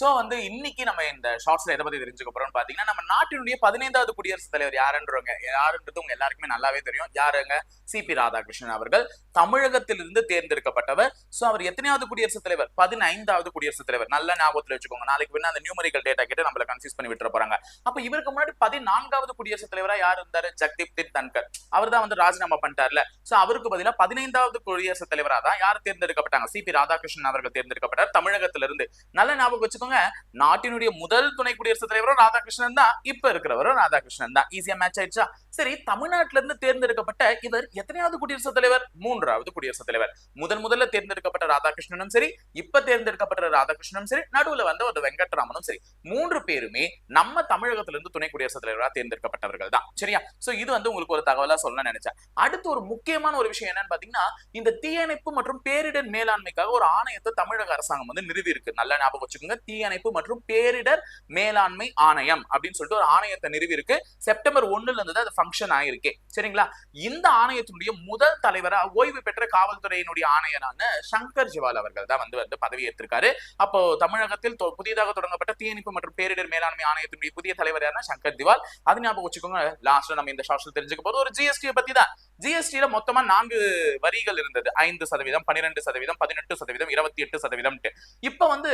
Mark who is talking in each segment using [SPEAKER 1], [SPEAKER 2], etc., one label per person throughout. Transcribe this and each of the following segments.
[SPEAKER 1] So வந்து இன்னைக்கு நம்ம இந்த ஷார்ட்ஸ்ல எதை பத்தி தெரிஞ்சுக்க போறோம்னு பாத்தீங்கன்னா நம்ம நாட்டினுடைய பதினைந்தாவது குடியரசுத் தலைவர் யாருன்றவங்க யாருன்றது உங்க எல்லாருக்குமே நல்லாவே தெரியும். யாருங்க? சிபி ராதாகிருஷ்ணன் அவர்கள். தமிழகத்திலிருந்து தேர்ந்தெடுக்கப்பட்டவர். சோ அவர் எத்தனையாவது குடியரசுத் தலைவர்? பதினைந்தாவது குடியரசுத் தலைவர். நல்ல ஞாபகத்துல வச்சுக்கோங்க. நாளைக்கு வேணா அந்த நியூமரிக்கல் டேட்டா கேட்டு நம்மள கன்ஃபியூஸ் பண்ணி விட்டுற போறாங்க. அப்ப இவருக்கு முன்னாடி பதினான்காவது குடியரசுத் தலைவரா யார் இருந்தாரு? ஜக்தீப் தின் தன்கர். அவர் தான் வந்து ராஜினாமா பண்ணிட்டார்ல. சோ அவருக்கு பதிலா பதினைந்தாவது குடியரசுத் தலைவரா தான் யார் தேர்ந்தெடுக்கப்பட்டாங்க? சிபி ராதாகிருஷ்ணன் அவர்கள் தேர்ந்தெடுக்கப்பட்டார். தமிழகத்திலிருந்து. நல்ல ஞாபகம் வச்சு வச்சுக்கோங்க நாட்டினுடைய முதல் துணை குடியரசுத் தலைவரும் ராதாகிருஷ்ணன் தான். இப்ப இருக்கிறவரும் ராதாகிருஷ்ணன் தான். ஈஸியா மேட்ச் ஆயிடுச்சா? சரி தமிழ்நாட்டில இருந்து தேர்ந்தெடுக்க இவர் எத்தனையாவது குடியரசுத் தலைவர்? மூன்றாவது குடியரசுத் தலைவர். முதன் முதல்ல தேர்ந்தெடுக்கப்பட்ட ராதாகிருஷ்ணனும் சரி இப்ப தேர்ந்தெடுக்கப்பட்ட ராதாகிருஷ்ணனும் சரி நடுவுல வந்த ஒரு வெங்கட்ராமனும் சரி மூன்று பேருமே நம்ம தமிழகத்திலிருந்து துணை குடியரசுத் தலைவராக தேர்ந்தெடுக்கப்பட்டவர்கள் தான். சரியா? சோ இது வந்து உங்களுக்கு ஒரு தகவலா சொல்ல நினைச்சேன். அடுத்து ஒரு முக்கியமான ஒரு விஷயம் என்னன்னு பாத்தீங்கன்னா இந்த தீயணைப்பு மற்றும் பேரிடர் மேலாண்மைக்காக ஒரு ஆணையத்தை தமிழக அரசாங்கம் வந்து நிறுவி இருக்கு நல்லா ஞாபகம் வச்சுக்கோங்க. தீயணைப்பு மற்றும் பேரிடர் மேலாண்மை ஆணையம் அப்படின்னு சொல்லிட்டு ஒரு ஆணையத்தை நிறுவி இருக்கு செப்டம்பர் ஒன்னுல இருந்து தான் அது ஃபங்க்ஷன் ஆயிருக்கு. சரிங்களா? இந்த ஆணையத்தினுடைய முதல் தலைவரா ஓய்வு பெற்ற காவல்துறையினுடைய ஆணையரான சங்கர் ஜிவால் அவர்கள் தான் வந்து வந்து பதவியேற்றிருக்காரு அப்போ தமிழகத்தில் புதிதாக தொடங்கப்பட்ட தீயணைப்பு மற்றும் பேரிடர் மேலாண்மை ஆணையத்தினுடைய புதிய தலைவர் சங்கர் திவால் அது ஞாபகம் வச்சுக்கோங்க லாஸ்ட்ல நம்ம இந்த ஷார்ட்ஸ்ல தெரிஞ்சுக்க போது ஒரு ஜிஎஸ்டி பத்தி தான் ஜிஎஸ்டியில மொத்தமா நான்கு வரிகள் இருந்தது. ஐந்து சதவீதம் பன்னிரெண்டு சதவீதம் பதினெட்டு சதவீதம் இருபத்தி எட்டு சதவீதம் இப்ப வந்து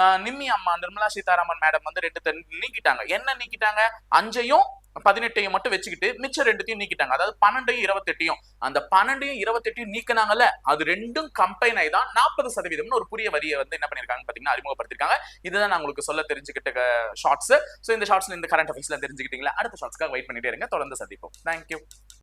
[SPEAKER 1] ஆஹ், நிம்மி அம்மா நிர்மலா சீதாராமன் மேடம் வந்து ரெண்டு நீக்கிட்டாங்க. என்ன நீக்கிட்டாங்க? அஞ்சையும் பதினெட்டையும் மட்டும் வச்சுக்கிட்டு மிச்சம் ரெண்டுத்தையும் நீக்கிட்டாங்க. அதாவது பன்னெண்டையும் இருபத்தெட்டையும். அந்த பன்னெண்டையும் இருபத்தெட்டையும் நீக்கினாங்கல்ல அது ரெண்டும் கம்பைன் ஆகி தான் நாற்பது சதவீதம்னு ஒரு புதிய வரியை வந்து என்ன பண்ணிருக்காங்கன்னு பாத்தீங்கன்னா அறிமுகப்படுத்திருக்காங்க இதுதான் நான் உங்களுக்கு சொல்ல தெரிஞ்சுக்கிட்ட ஷார்ட்ஸ் ஸோ இந்த ஷார்ட்ஸ் இந்த கரண்ட் அஃபேர்ஸ்ல தெரிஞ்சுக்கிட்டீங்களா? அடுத்த ஷார்ட்ஸ்க்காக வெயிட் பண்ணிட்டே இருங்க. தொடர்ந்து சந்திப்போம். தேங்க்யூ